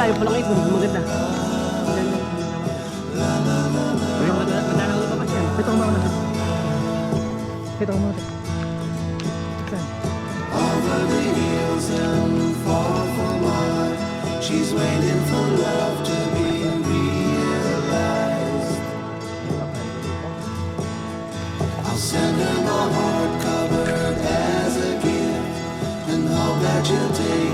palang ito, maganda. Maganda. Pero madala- madala ko pa pa siya. Ito ko muna. Ito ko muna. Saan? Over the hills and far from mine, she's waiting for love to be realized. I'll send her my heart covered as a gift, and hope that you'll take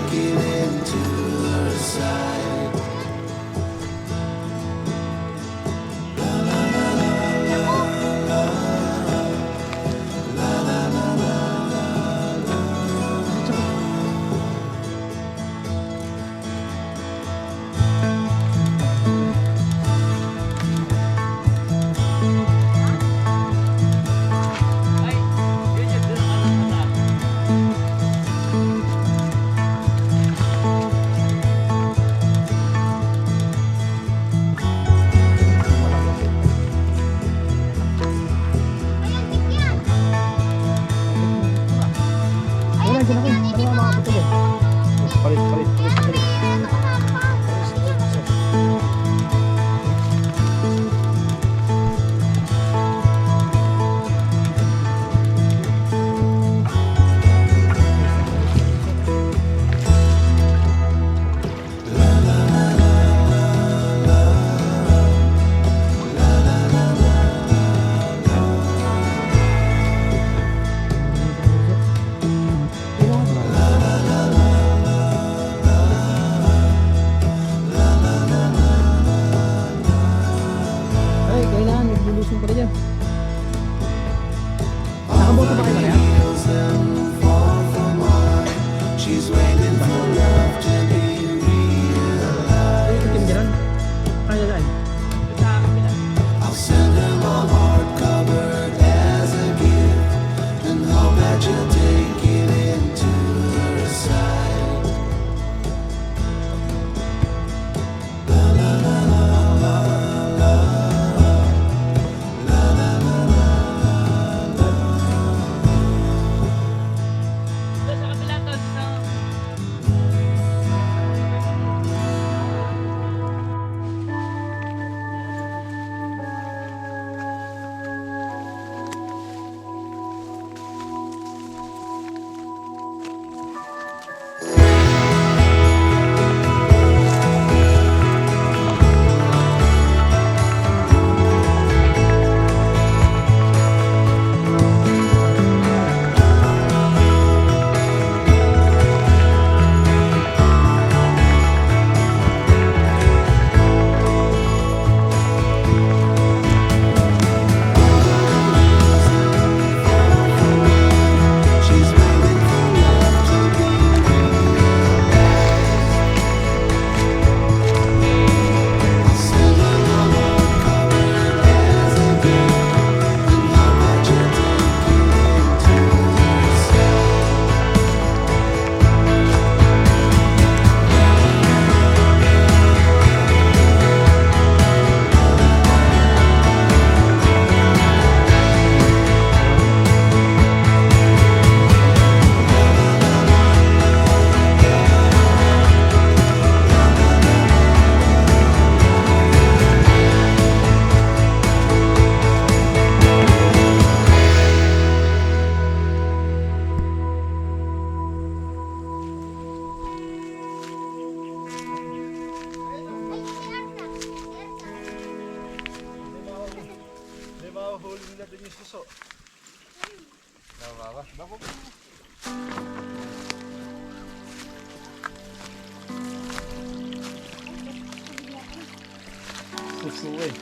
Suso eh.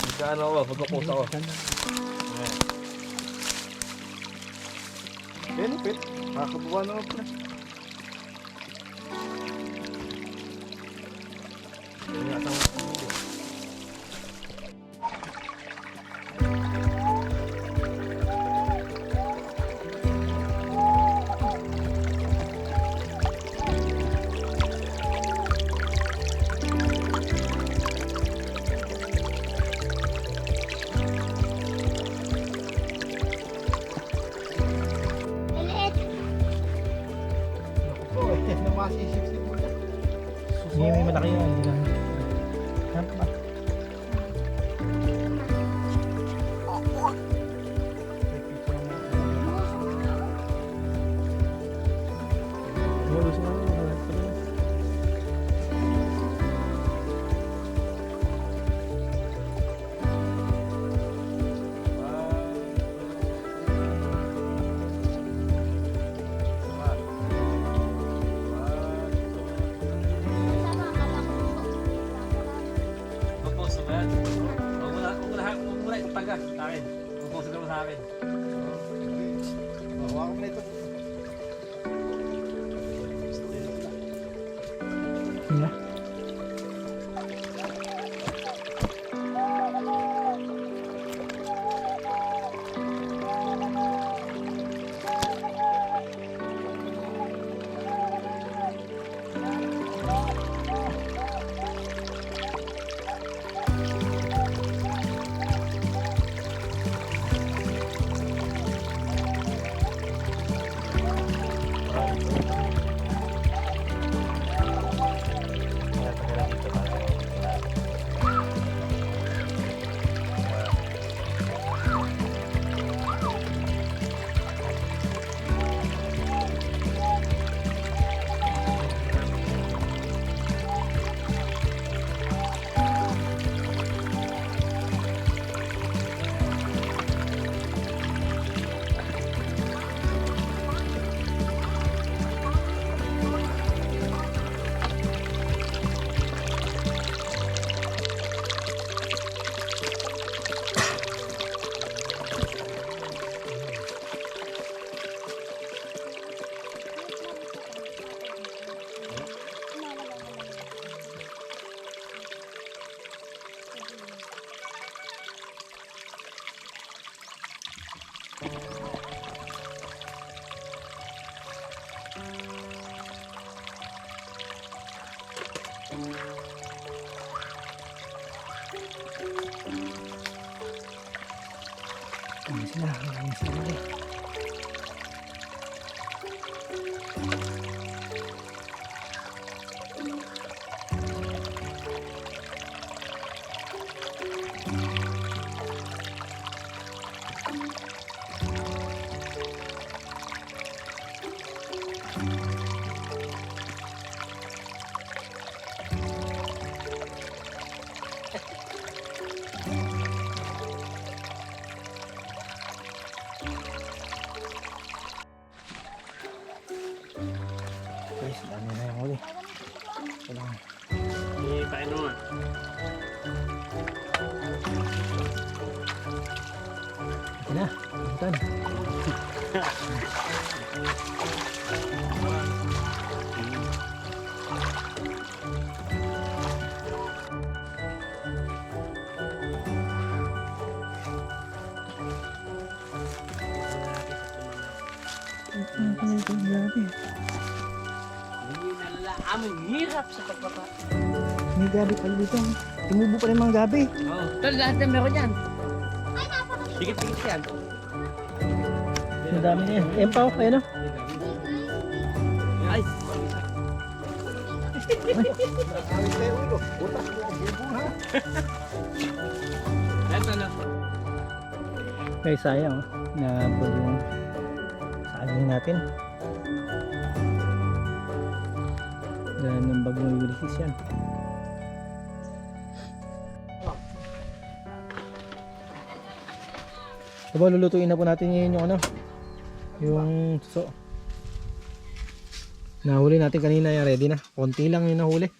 Magkano ako? Magkapost ako. Benefit. Makakubuha naman pala. Yun na. Ano sila? Maraming sila ulit. Guys, Ito na. Puntan. Aming hirap sa pagpapa. May gabi pala dito. Tumubo pa rin mga gabi. Oo. Tol, lahat na meron yan. Dikit-dikit yan. Ang dami na yan. Ayan pa ako. Ayan o. Ay! Na lang. Guys, sayang. oh. Nabog yung saging natin. Dahil ng bagong Ulysses yan. Diba, lulutuin na po natin ngayon yung ano, yung suso. Nahuli natin kanina yan, ready na. Konti lang yung nahuli.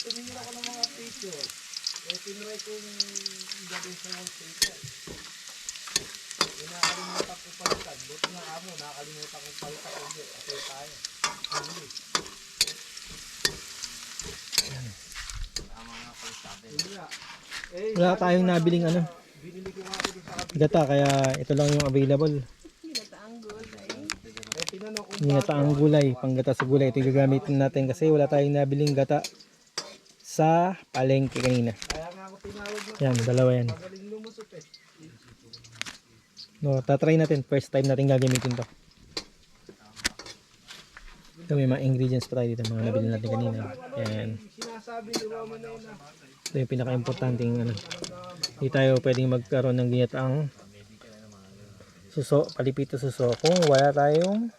Tumingin ako ng mga picture. Eh, tinry ko yung gawin sa mga picture. Eh, nakalimutan ko palitan. Buti nga amo, nakalimutan ko palitan. Hindi, okay tayo. Huli. Hindi nga. Eh, Wala tayong nabiling ano, gata, kaya ito lang yung available. Gataang gulay, panggata sa gulay. Ito gagamitin natin kasi wala tayong nabiling gata sa palengke kanina. Yan, dalawa yan. No, tatry natin. First time natin gagamitin to. Ito may mga ingredients pa tayo dito, mga nabili natin kanina. Yan. Sinasabi ni yun na Ito yung pinaka-importanting ano. Hindi tayo pwedeng magkaroon ng ginataang suso, palipito suso kung wala tayong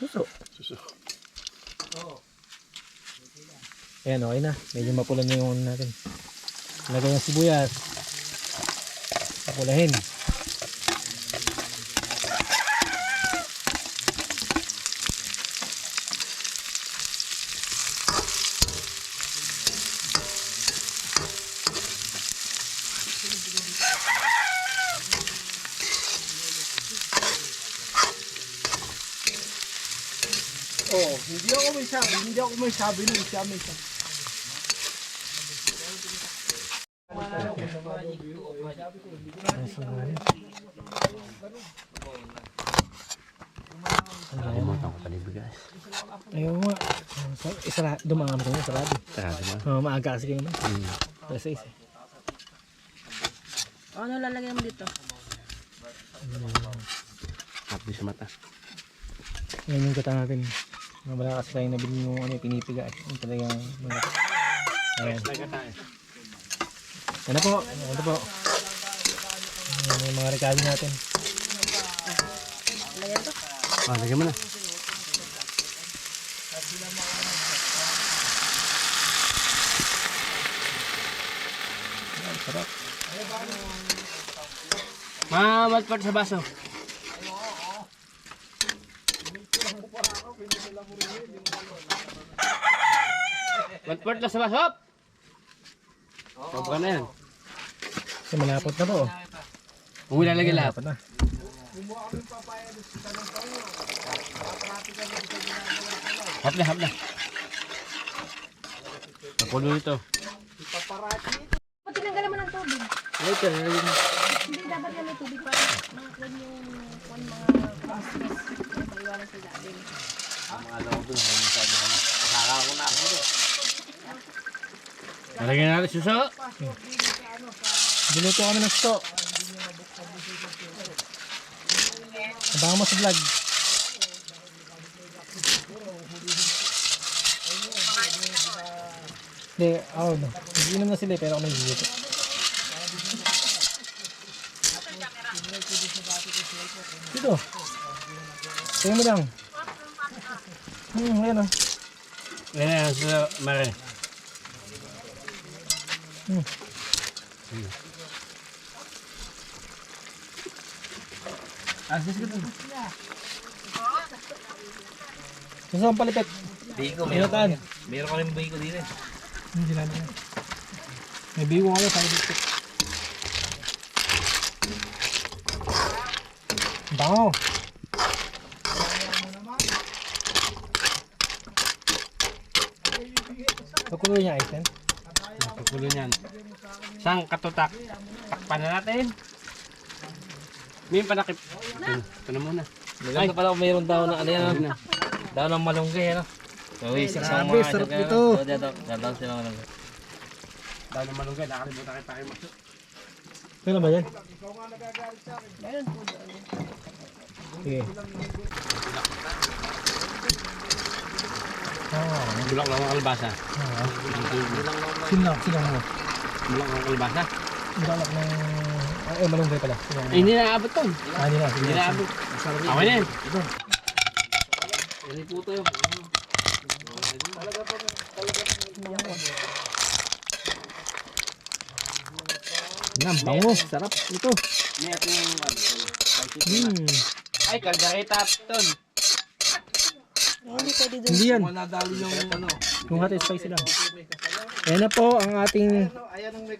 suso. Ayan, okay na. Medyo mapula na yung ano natin. Lagay ng sibuyas. Papulahin. Ako may sabi nun, siya may sabi. Nakalimutan ko pala yung bigas. Ayaw nga. Sa, isara, dumangan ko yung sarado. Sarado na. Uh, maaga kasi kayo naman. Hmm. Alas 6 eh. Ano lalagay mo dito? Happy sa mata. Ngayon yung kata natin. Wala kasi tayong nabili yung ano, yung pinipiga. eh. Yung talagang mga... Ayan. Ano po? Ano po? Ayan yung mga regalo natin. Ah, lagyan mo na. Sarap. Mamat pa sa baso. One-fourth lang sa baso. Hop! Sobra na yan. Kasi malapot na po. oh. Huwag mo lalagyan lahat. Malapot na. Hop na, hop na. Nakulo ito. Pag tinanggalan mo ng tubig. Ito, lalagyan mo. Hindi dapat yan may tubig para makaklan yung kung mga cross-stress. Iwanan sa ilalim. Lalagyan natin suso. Diluto kami ng sto. Abangan mo sa vlog. Hindi, ako no. Inom na sila eh, pero ako nagluluto. Dito. Tingnan mo lang. Hmm, ayan o. Lalagyan sa mare. Hmm. Asis ko dun. Gusto kong palipit. Bigo, Inutan. Meron ka rin bigo din eh. Hindi lang yan. May bigo sa palipit. Bango. Pakulo niya ice yan. Pagkulo niyan. Sang katutak. Takpan na natin. May panakip. Ito, ito na muna. Maganda pala kung mayroon daw na ano yan. Na. Daw ng malunggay ano. Nawisik sa Grabe, mga sarap kaya- nito. Dito. Daw sila ng malunggay. Dahil na malunggay, nakalimutan kita kayo. Ito na ba yan? Sige. Ah, Bulak lang ang kalbasa. ah. Sinang, sinang mo. Bulak lang ang kalbasa. Ang galak ng... Ay, malunggay pala. Eh, hindi na abot to. Ah, hindi na. Hindi na. abot. Okay na yan. Hindi po to. Yan, bango. Sarap. Ito. May ito yung Hmm. Ay, kaldereta ton. Hindi pwede doon. Hindi yan. Nadali yung ano. Yung hot spicy lang. Ayan na po ang ating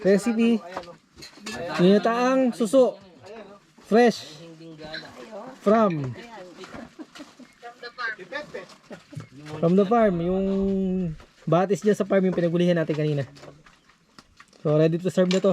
recipe. Ninataang suso. Fresh. From. From the farm. Yung batis dyan sa farm yung pinagulihan natin kanina. So ready to serve na to.